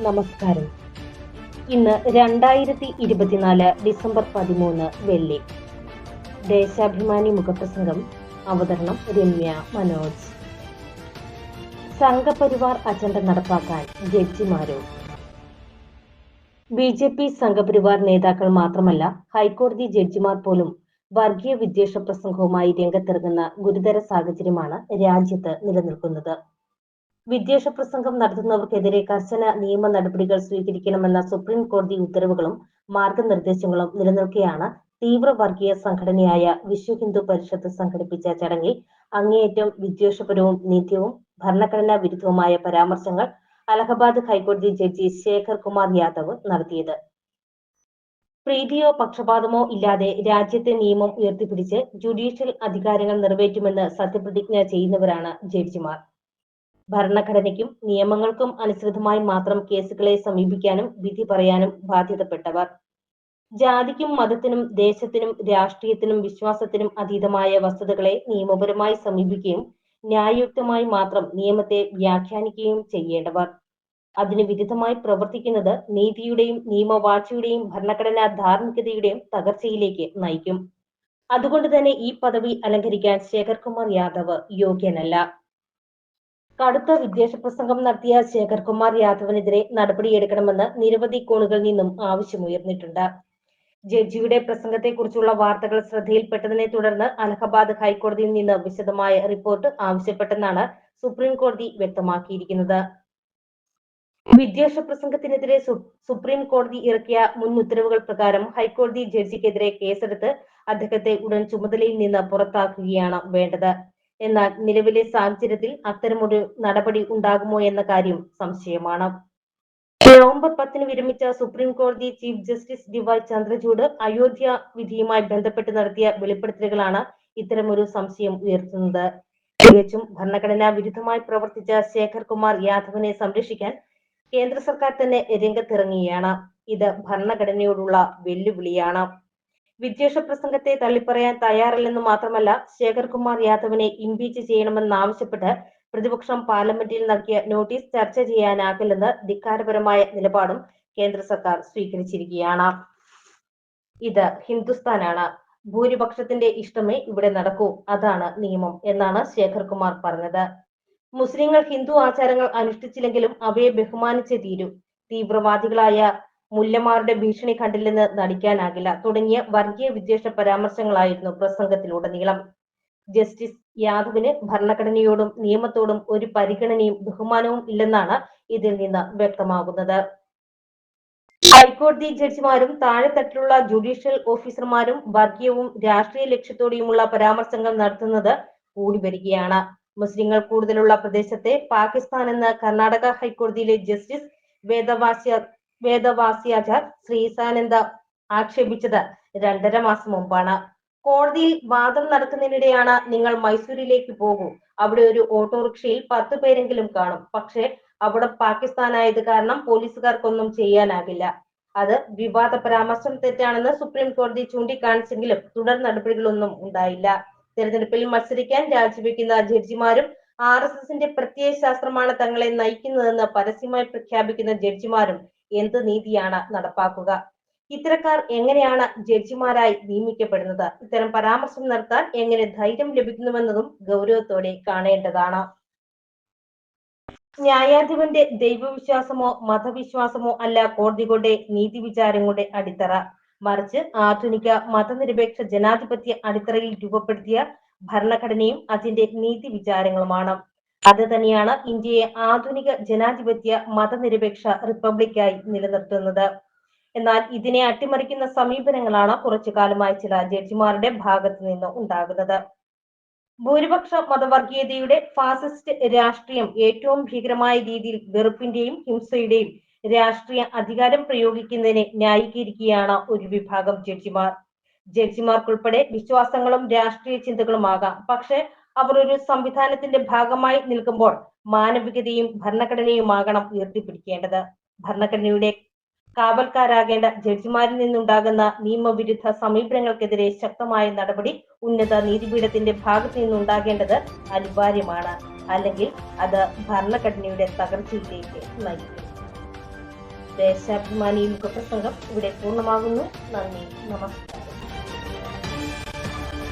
നമസ്കാരം. ഇന്ന് രണ്ടായിരത്തി ഇരുപത്തിനാല് ഡിസംബർ പതിമൂന്ന് വെള്ളി. ദേശാഭിമാനി മുഖപ്രസംഗം അവതരണം രമ്യ മനോജ്. സംഘപരിവാർ അജണ്ട നടപ്പാക്കാൻ ജഡ്ജിമാരോ? ബി ജെ പി സംഘപരിവാർ നേതാക്കൾ മാത്രമല്ല ഹൈക്കോടതി ജഡ്ജിമാർ പോലും വർഗീയ വിദ്വേഷ പ്രസംഗവുമായി രംഗത്തിറങ്ങുന്ന ഗുരുതര സാഹചര്യമാണ് രാജ്യത്ത് നിലനിൽക്കുന്നത്. വിദ്വേഷ പ്രസംഗം നടത്തുന്നവർക്കെതിരെ കർശന നിയമ നടപടികൾ സ്വീകരിക്കണമെന്ന സുപ്രീം കോടതി ഉത്തരവുകളും മാർഗനിർദ്ദേശങ്ങളും നിലനിൽക്കെയാണ് തീവ്ര വർഗീയ സംഘടനയായ വിശ്വ ഹിന്ദു പരിഷത്ത് സംഘടിപ്പിച്ച ചടങ്ങിൽ അങ്ങേയറ്റം വിദ്വേഷപരവും നിത്യവും ഭരണഘടനാ വിരുദ്ധവുമായ പരാമർശങ്ങൾ അലഹബാദ് ഹൈക്കോടതി ജഡ്ജി ശേഖർ കുമാർ യാദവ് നടത്തിയത്. പ്രീതിയോ പക്ഷപാതമോ ഇല്ലാതെ രാജ്യത്തെ നിയമം ഉയർത്തിപ്പിടിച്ച് ജുഡീഷ്യൽ അധികാരങ്ങൾ നിറവേറ്റുമെന്ന് സത്യപ്രതിജ്ഞ ചെയ്യുന്നവരാണ് ജഡ്ജിമാർ. ഭരണഘടനയ്ക്കും നിയമങ്ങൾക്കും അനുസൃതമായി മാത്രം കേസുകളെ സമീപിക്കാനും വിധി പറയാനും ബാധ്യതപ്പെട്ടവർ. ജാതിക്കും മതത്തിനും ദേശത്തിനും രാഷ്ട്രീയത്തിനും വിശ്വാസത്തിനും അതീതമായ വസ്തുതകളെ നിയമപരമായി സമീപിക്കുകയും ന്യായയുക്തമായി മാത്രം നിയമത്തെ വ്യാഖ്യാനിക്കുകയും ചെയ്യേണ്ടവർ. അതിന് വിരുദ്ധമായി പ്രവർത്തിക്കുന്നത് നീതിയുടെയും നിയമവാഴ്ചയുടെയും ഭരണഘടനാ ധാർമ്മികതയുടെയും തകർച്ചയിലേക്ക് നയിക്കും. അതുകൊണ്ട് തന്നെ ഈ പദവി അലങ്കരിക്കാൻ ശേഖർ കുമാർ യാദവ് യോഗ്യനല്ല. കടുത്ത വിദ്വേഷ പ്രസംഗം നടത്തിയ ശേഖർ കുമാർ യാദവിനെതിരെ നടപടിയെടുക്കണമെന്ന് നിരവധി കോണുകളിൽ നിന്നും ആവശ്യമുയർന്നിട്ടുണ്ട്. ജഡ്ജിയുടെ പ്രസംഗത്തെക്കുറിച്ചുള്ള വാർത്തകൾ ശ്രദ്ധയിൽപ്പെട്ടതിനെ തുടർന്ന് അലഹബാദ് ഹൈക്കോടതിയിൽ നിന്ന് വിശദമായ റിപ്പോർട്ട് ആവശ്യപ്പെട്ടെന്നാണ് സുപ്രീം കോടതി വ്യക്തമാക്കിയിരിക്കുന്നത്. വിദ്വേഷ പ്രസംഗത്തിനെതിരെ സുപ്രീം കോടതി ഇറക്കിയ മുൻ ഉത്തരവുകൾ പ്രകാരം ഹൈക്കോടതി ജഡ്ജിക്കെതിരെ കേസെടുത്ത് അദ്ദേഹത്തെ ഉടൻ ചുമതലയിൽ നിന്ന് പുറത്താക്കുകയാണ് വേണ്ടത്. എന്നാൽ നിലവിലെ സാഹചര്യത്തിൽ അത്തരമൊരു നടപടി ഉണ്ടാകുമോ എന്ന കാര്യം സംശയമാണ്. നവംബർ പത്തിന് വിരമിച്ച സുപ്രീം കോടതി chief justice D Y Chandrachud Ayodhya വിധിയുമായി ബന്ധപ്പെട്ട് നടത്തിയ വെളിപ്പെടുത്തലുകളാണ് ഇത്തരമൊരു സംശയം ഉയർത്തുന്നത്. തികച്ചും ഭരണഘടനാ വിരുദ്ധമായി പ്രവർത്തിച്ച ശേഖർ കുമാർ യാദവിനെ സംരക്ഷിക്കാൻ കേന്ദ്ര സർക്കാർ തന്നെ രംഗത്തിറങ്ങുകയാണ്. ഇത് ഭരണഘടനയോടുള്ള വെല്ലുവിളിയാണ്. വിദ്വേഷ പ്രസംഗത്തെ തള്ളിപ്പറയാൻ തയ്യാറല്ലെന്ന് മാത്രമല്ല ശേഖർ കുമാർ യാദവിനെ ഇംപീച്ച് ചെയ്യണമെന്നാവശ്യപ്പെട്ട് പ്രതിപക്ഷം പാർലമെന്റിൽ നൽകിയ നോട്ടീസ് ചർച്ച ചെയ്യാനാകില്ലെന്ന് ധിക്കാരപരമായ നിലപാടും കേന്ദ്ര സർക്കാർ സ്വീകരിച്ചിരിക്കുകയാണ്. ഇത് ഹിന്ദുസ്ഥാനാണ്. ഭൂരിപക്ഷത്തിന്റെ ഇഷ്ടമേ ഇവിടെ നടക്കൂ അതാണ് നിയമം എന്നാണ് ശേഖർകുമാർ പറഞ്ഞത്. മുസ്ലിങ്ങൾ ഹിന്ദു ആചാരങ്ങൾ അനുഷ്ഠിച്ചില്ലെങ്കിലും അവയെ ബഹുമാനിച്ചേ തീരൂ. തീവ്രവാദികളായ മുല്ലമാരുടെ ഭീഷണി കണ്ടില്ലെന്ന് നടിക്കാനാകില്ല. തുടങ്ങിയ വർഗീയ വിദ്വേഷ പരാമർശങ്ങളായിരുന്നു പ്രസംഗത്തിലുടനീളം. ജസ്റ്റിസ് യാദവിന് ഭരണഘടനയോടും നിയമത്തോടും ഒരു പരിഗണനയും ബഹുമാനവും ഇല്ലെന്നാണ് ഇതിൽ നിന്ന് വ്യക്തമാകുന്നത്. ഹൈക്കോടതി ജഡ്ജിമാരും താഴെത്തട്ടിലുള്ള ജുഡീഷ്യൽ ഓഫീസർമാരും വർഗീയവും രാഷ്ട്രീയ ലക്ഷ്യത്തോടെയുമുള്ള പരാമർശങ്ങൾ നടത്തുന്നത് കൂടി വരികയാണ് മുസ്ലിങ്ങൾ കൂടുതലുള്ള പ്രദേശത്തെ പാകിസ്ഥാൻ എന്ന് കർണാടക ഹൈക്കോടതിയിലെ ജസ്റ്റിസ് വേദവാസ്യ വേദവാസ്യാചാർ ശ്രീസാനന്ദ ആക്ഷേപിച്ചത് രണ്ടര മാസം മുമ്പാണ്. കോടതിയിൽ വാദം നടക്കുന്നതിനിടെയാണ് നിങ്ങൾ മൈസൂരിലേക്ക് പോകൂ. അവിടെ ഒരു ഓട്ടോറിക്ഷയിൽ പത്ത് പേരെങ്കിലും കാണും. പക്ഷേ അവിടെ പാകിസ്ഥാനായത് കാരണം പോലീസുകാർക്കൊന്നും ചെയ്യാനാകില്ല. അത് വിവാദ പരാമർശം തെറ്റാണെന്ന് സുപ്രീം കോടതി ചൂണ്ടിക്കാണിച്ചെങ്കിലും തുടർ നടപടികളൊന്നും ഉണ്ടായില്ല. തെരഞ്ഞെടുപ്പിൽ മത്സരിക്കാൻ രാജിവെക്കുന്ന ജഡ്ജിമാരും ആർ എസ് എസിന്റെ പ്രത്യയ ശാസ്ത്രമാണ് തങ്ങളെ നയിക്കുന്നതെന്ന് പരസ്യമായി പ്രഖ്യാപിക്കുന്ന ജഡ്ജിമാരും എന്ത് നീതിയാണ് നടപ്പാക്കുക? ഇത്തരക്കാർ എങ്ങനെയാണ് ജഡ്ജിമാരായി നിയമിക്കപ്പെടുന്നത്? ഇത്തരം പരാമർശം നടത്താൻ എങ്ങനെ ധൈര്യം ലഭിക്കുന്നുവെന്നതും ഗൗരവത്തോടെ കാണേണ്ടതാണ്. ന്യായാധിപന്റെ ദൈവവിശ്വാസമോ മതവിശ്വാസമോ അല്ല കോടതികളുടെ നീതിവിചാരങ്ങളുടെ അടിത്തറ. മറിച്ച് ആധുനിക മതനിരപേക്ഷ ജനാധിപത്യ അടിത്തറയിൽ രൂപപ്പെടുത്തിയ ഭരണഘടനയും അതിന്റെ നീതി വിചാരങ്ങളുമാണ് അത് തന്നെയാണ് ഇന്ത്യയെ ആധുനിക ജനാധിപത്യ മതനിരപേക്ഷ റിപ്പബ്ലിക്കായി നിലനിർത്തുന്നത്. എന്നാൽ ഇതിനെ അട്ടിമറിക്കുന്ന സമീപനങ്ങളാണ് കുറച്ചു കാലമായി ചില ജഡ്ജിമാരുടെ ഭാഗത്തു നിന്ന് ഉണ്ടാകുന്നത്. ഭൂരിപക്ഷ മതവർഗീയതയുടെ ഫാസിസ്റ്റ് രാഷ്ട്രീയം ഏറ്റവും ഭീകരമായ രീതിയിൽ വെറുപ്പിന്റെയും ഹിംസയുടെയും രാഷ്ട്രീയ അധികാരം പ്രയോഗിക്കുന്നതിനെ ന്യായീകരിക്കുകയാണ് ഒരു വിഭാഗം ജഡ്ജിമാർ. ജഡ്ജിമാർക്കുൾപ്പെടെ വിശ്വാസങ്ങളും രാഷ്ട്രീയ ചിന്തകളുമാകാം. പക്ഷെ അവർ ഒരു സംവിധാനത്തിന്റെ ഭാഗമായി നിൽക്കുമ്പോൾ മാനവികതയും ഭരണഘടനയുമാകണം ഉയർത്തിപ്പിടിക്കേണ്ടത്. ഭരണഘടനയുടെ കാവൽക്കാരാകേണ്ട ജഡ്ജിമാരിൽ നിന്നുണ്ടാകുന്ന നിയമവിരുദ്ധ സമീപനങ്ങൾക്കെതിരെ ശക്തമായ നടപടി ഉന്നത നീതിപീഠത്തിന്റെ ഭാഗത്തു നിന്നുണ്ടാകേണ്ടത് അനിവാര്യമാണ്. അല്ലെങ്കിൽ അത് ഭരണഘടനയുടെ തകർച്ചയിലേക്ക് നയിക്കും. ദേശാഭിമാനി മുഖപ്രസംഗം ഇവിടെ പൂർണമാകുന്നു. നന്ദി. നമസ്കാരം.